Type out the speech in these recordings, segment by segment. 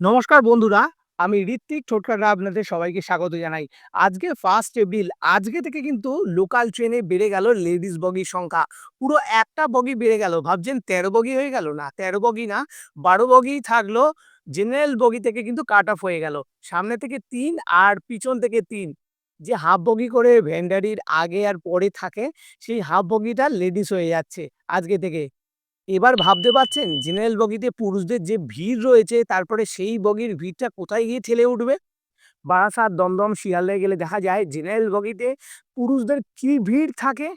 নমস্কার বন্ধুরা, আমি ঋত্বিক ছোটকাটা আপনাদের সবাইকে স্বাগত জানাই। আজকে ফার্স্ট এপ্রিল আজকে থেকে কিন্তু লোকাল ট্রেনে বেড়ে গেল লেডিস বগির সংখ্যা। পুরো একটা বগি বেড়ে গেল, ভাবছেন তেরো বগি হয়ে গেল না? তেরো বগি না, বারো বগি থাকল জেনারেল বগি থেকে কিন্তু কাট অফ হয়ে গেল। সামনে থেকে তিন আর পিছন থেকে তিন। যে হাফ বগি করে ভেন্ডারির আগে আর পরে থাকে, সেই হাফ বগিটা লেডিস হয়ে যাচ্ছে আজকে থেকে। এবার ভাবতে পারছেন জেনারেল বগিতে পুরুষদের যে ভিড় রয়েছে, তারপরে সেই বগির ভিড়টা কোথায় গিয়ে ঠেলে উঠবে? বারাসাত দমদম শিয়ালদায় গেলে দেখা যায় জেনারেল বগিতে পুরুষদের কি ভিড় থাকে?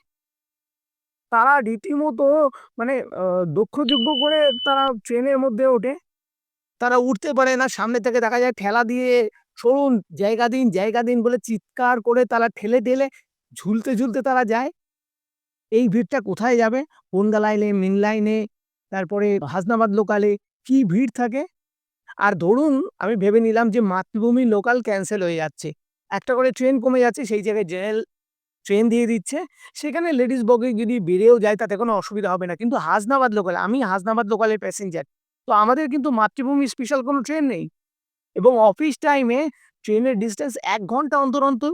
তারা রীতিমতো মানে দক্ষযোগ্য করে তারা ট্রেনের মধ্যে ওঠে। তারা উঠতে পারে না, সামনে থেকে দেখা যায় ঠেলা দিয়ে সরুন জায়গা দিন জায়গা দিন বলে চিৎকার করে তারা ঠেলে ঠেলে ঝুলতে ঝুলতে তারা যায়। এই ভিড়টা কোথায় যাবে? বনগা লাইনে মেন লাইনে তারপরে হাসনাবাদ লোকালে কি ভিড় থাকে? আর ধরুন, আমি ভেবে নিলাম যে মাতৃভূমি লোকাল ক্যান্সেল হয়ে যাচ্ছে। একটা করে ট্রেন কমে যাচ্ছে, সেই জায়গায় জেনারেল ট্রেন দিয়ে দিচ্ছে। সেখানে লেডিস বগি যদি বেড়েও যায়, তাতে কোনো অসুবিধা হবে না। কিন্তু হাসনাবাদ লোকাল আমি হাসনাবাদ লোকালের প্যাসেঞ্জার তো আমাদের কিন্তু মাতৃভূমি স্পেশাল কোনো ট্রেন নেই। এবং অফিস টাইমে ট্রেনের ডিস্টেন্স এক ঘণ্টা অন্তর অন্তর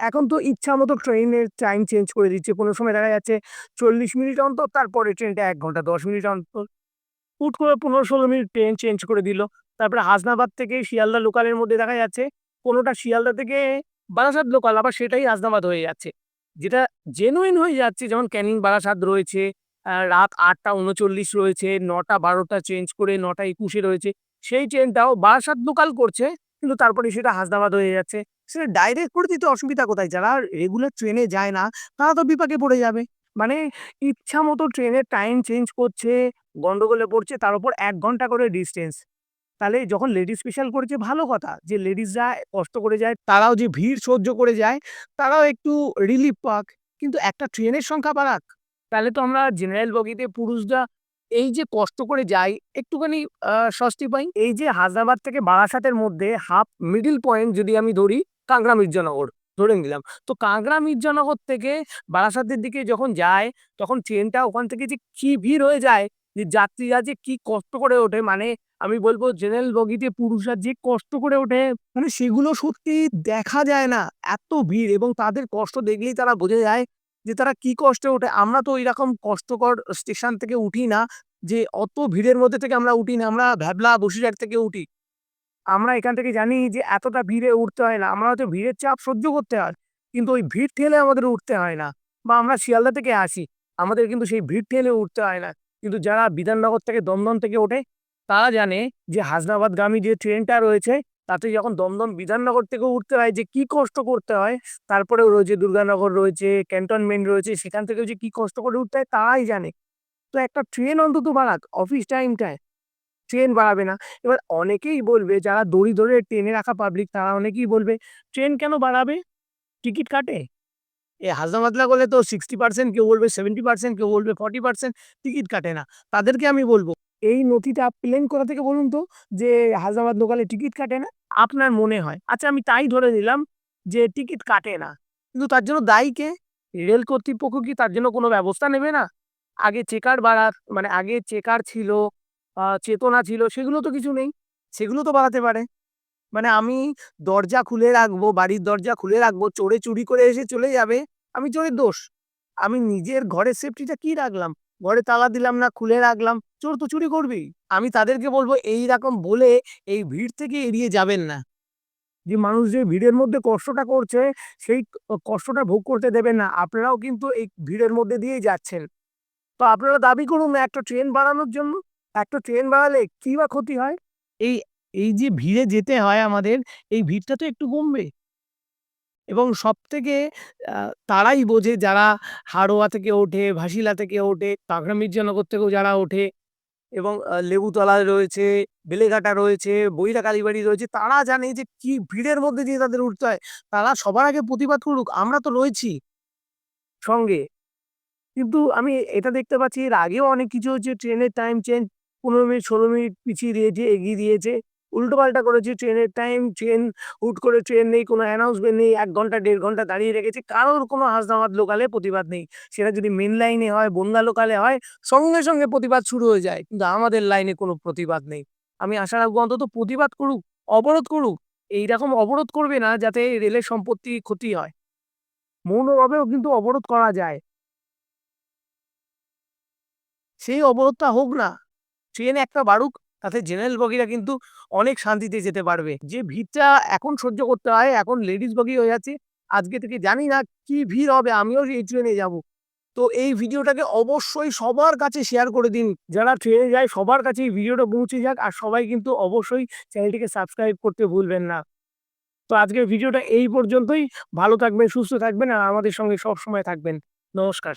এখন তো ইচ্ছা মতো ট্রেনের টাইম চেঞ্জ করে দিচ্ছে। কোনো সময় দেখা যাচ্ছে চল্লিশ মিনিট অন্তর, তারপরে ট্রেনটা এক ঘণ্টা, দশ মিনিট অন্তর। হুট করে পনেরো ষোলো মিনিট ট্রেন চেঞ্জ করে দিল। তারপরে হাসনাবাদ থেকে শিয়ালদা লোকালের মধ্যে দেখা যাচ্ছে, কোনোটা শিয়ালদা থেকে বারাসাত লোকাল আবার সেটাই হাসনাবাদ হয়ে যাচ্ছে। যেটা জেনুইন হয়ে যাচ্ছে, যেমন ক্যানিং বারাসাত রয়েছে রাত আটটা উনচল্লিশ রয়েছে, নটা বারোটা চেঞ্জ করে নটা একুশে রয়েছে। সেই ট্রেনটাও বারাসাত লোকাল করছে কিন্তু তারপরে সেটা হাসদাবাদ হয়ে যাচ্ছে। সেটা ডাইরেক্ট করে দিতে অসুবিধা কোথায়? যারা রেগুলার ট্রেনে যায় না, তারা তো বিপাকে পড়ে যাবে। মানে ইচ্ছা মতো ট্রেনের টাইম চেঞ্জ করছে, গন্ডগোলে পড়ছে, তার উপর এক ঘণ্টা করে ডিস্টেন্স তাহলে যখন লেডিস স্পেশাল করেছে, ভালো কথা। যে লেডিসরা কষ্ট করে যায়, তারাও যে ভিড় সহ্য করে যায়, তারাও একটু রিলিফ পাক। কিন্তু একটা ট্রেনের সংখ্যা বাড়াক। তাহলে তো আমরা জেনারেল বগিতে পুরুষরা এই যে কষ্ট করে যাই, একটুখানি স্বস্তি পাই। এই যে হায়দ্রাবাদ থেকে বারাসাতের মধ্যে হাফ মিডিল পয়েন্ট যদি আমি ধরি, কাঁকড়া মির্জানগর, ধরে নিলাম। তো কাঁকড়া মির্জানগর থেকে বারাসাতের দিকে যখন যায়, তখন ট্রেনটা ওখান থেকে যে কি ভিড় হয়ে যায়, যে যাত্রীরা যে কি কষ্ট করে ওঠে মানে আমি বলব জেনারেল বগিতে পুরুষরা যে কষ্ট করে ওঠে মানে সেগুলো সত্যি দেখা যায় না, এত ভিড়। এবং তাদের কষ্ট দেখলেই তারা বোঝা যায় যে তারা কি কষ্টে ওঠে। আমরা তো এরকম কষ্টকর স্টেশন থেকে উঠি না যে অত ভিড়ের মধ্যে থেকে আমরা উঠি না, আমরা ভ্যাবলা বসিরহাট থেকে উঠি। আমরা এখান থেকে জানি যে এতটা ভিড়ে উঠতে হয় না, আমরা হয়তো ভিড়ের চাপ সহ্য করতে হয়, কিন্তু ওই ভিড় ঠেলে আমাদের উঠতে হয় না বা আমরা শিয়ালদা থেকে আসি, আমাদের কিন্তু সেই ভিড় ঠেলে উঠতে হয় না। কিন্তু যারা বিধাননগর থেকে দমদম থেকে ওঠে, তারা জানে যে হাসনাবাদগামী যে ট্রেনটা রয়েছে তাতে যখন দমদম বিধাননগর থেকে উঠতে হয় যে কি কষ্ট করতে হয়, তারপরেও রয়েছে দুর্গানগর রয়েছে, ক্যান্টনমেন্ট রয়েছে, সেখান থেকেও যে কি কষ্ট করে উঠতে হয় তারাই জানে। তো একটা ট্রেন অন্তত বাড়াক অফিস টাইমটায় ট্রেন বাড়াবে না। এবার অনেকেই বলবে, যারা দড়ি ধরে ট্রেনে রাখা পাবলিক তারা অনেকেই বলবে, ট্রেন কেন বাড়াবে? টিকিট কাটে? এ হাজরামাতলা করলে তো সিক্সটি পার্সেন্ট কেউ বলবে সেভেন্টি পার্সেন্ট কেউ বলবে ফর্টি পার্সেন্ট টিকিট কাটে না। তাদেরকে আমি বলব এই নথিটা প্লেন করা থেকে বলুন তো? যে হাজরাবাদ লোকালে টিকিট কাটে না? আপনার মনে হয়। আচ্ছা আমি তাই ধরে নিলাম যে টিকিট কাটে না। কিন্তু তার জন্য দায়ী কে? রেল কর্তৃপক্ষ কি তার জন্য কোনো ব্যবস্থা নেবে না? আগে চেকার বাড়ার মানে আগে চেকার ছিল চেতনা ছিল, সেগুলো তো কিছু নেই। সেগুলো তো বাড়াতে পারে। মানে আমি দরজা খুলে রাখব, বাড়ির দরজা খুলে রাখব, চোরে চুরি করে এসে চলে যাবে, আমি চোরের দোষ। আমি নিজের ঘরের সেফটিটা কি রাখলাম? ঘরে তালা দিলাম না, খুলে রাখলাম। চোর তো চুরি করবেই। আমি তাদেরকে বলব, এই রকম বলে এই ভিড় থেকে এড়িয়ে যাবেন না। যে মানুষ যে ভিড়ের মধ্যে কষ্টটা করছে, সেই কষ্টটা ভোগ করতে দেবেন না। আপনারাও কিন্তু এই ভিড়ের মধ্যে দিয়েই যাচ্ছেন। তো আপনারা দাবি করুন না, একটা ট্রেন বাড়ানোর জন্য। একটা ট্রেন বাড়ালে কি বা ক্ষতি হয়? এই এই যে ভিড়ে যেতে হয় আমাদের, এই ভিড়টা তো একটু কমবে। এবং সব থেকে তারাই বোঝে যারা হাড়োয়া থেকে ওঠে, ভাসিলা থেকে ওঠে কাঁকড়া মির্জানগর থেকেও যারা ওঠে এবং লেবুতলা রয়েছে, বেলেঘাটা রয়েছে বইরা কালীবাড়ি রয়েছে, তারা জানে যে কি ভিড়ের মধ্যে দিয়ে তাদের উঠতে হয়। তারা সবার আগে প্রতিবাদ করুক, আমরা তো রয়েছি সঙ্গে। কিন্তু আমি এটা দেখতে পাচ্ছি, এর আগেও অনেক কিছু হচ্ছে, ট্রেনের টাইম চেঞ্জ পনেরো মিনিট, ষোলো মিনিট পিছিয়ে দিয়েছে, এগিয়ে দিয়েছে। উল্টোপাল্টা করেছি, ট্রেনের টাইম ট্রেন হুট করে ট্রেন নেই, কোনো অ্যানাউন্সমেন্ট নেই, এক ঘণ্টা, দেড় ঘণ্টা দাঁড়িয়ে রেখেছে, কারোর কোনো হাসদামাত লোকালে প্রতিবাদ নেই। সেটা যদি মেন লাইনে হয় বনগা লোকালে হয়, সঙ্গে সঙ্গে প্রতিবাদ শুরু হয়ে যায়, কিন্তু আমাদের লাইনে কোনো প্রতিবাদ নেই। আমি আশা রাখব অন্তত প্রতিবাদ করুক, অবরোধ করুক, এইরকম অবরোধ করবে না যাতে রেলের সম্পত্তি ক্ষতি হয়। মৌনভাবেও কিন্তু অবরোধ করা যায়। সেই অবরোধটা হোক না, ট্রেন একটা বাড়ুক তাতে জেনারেল বগিরা কিন্তু অনেক শান্তিতে যেতে পারবে। যে ভিড়টা এখন সহ্য করতে হয়, এখন লেডিস বগি হয়ে যাচ্ছে, আজকে থেকে জানি না কি ভিড় হবে, আমিও এই ট্রেনে যাব। তো এই ভিডিওটাকে অবশ্যই সবার কাছে শেয়ার করে দিন। যারা ট্রেনে যায়, সবার কাছে এই ভিডিওটা পৌঁছে যাক, আর সবাই কিন্তু অবশ্যই চ্যানেলটিকে সাবস্ক্রাইব করতে ভুলবেন না। তো আজকের ভিডিওটা এই পর্যন্তই। ভালো থাকবেন, সুস্থ থাকবেন, আর আমাদের সঙ্গে সব সময় থাকবেন। নমস্কার।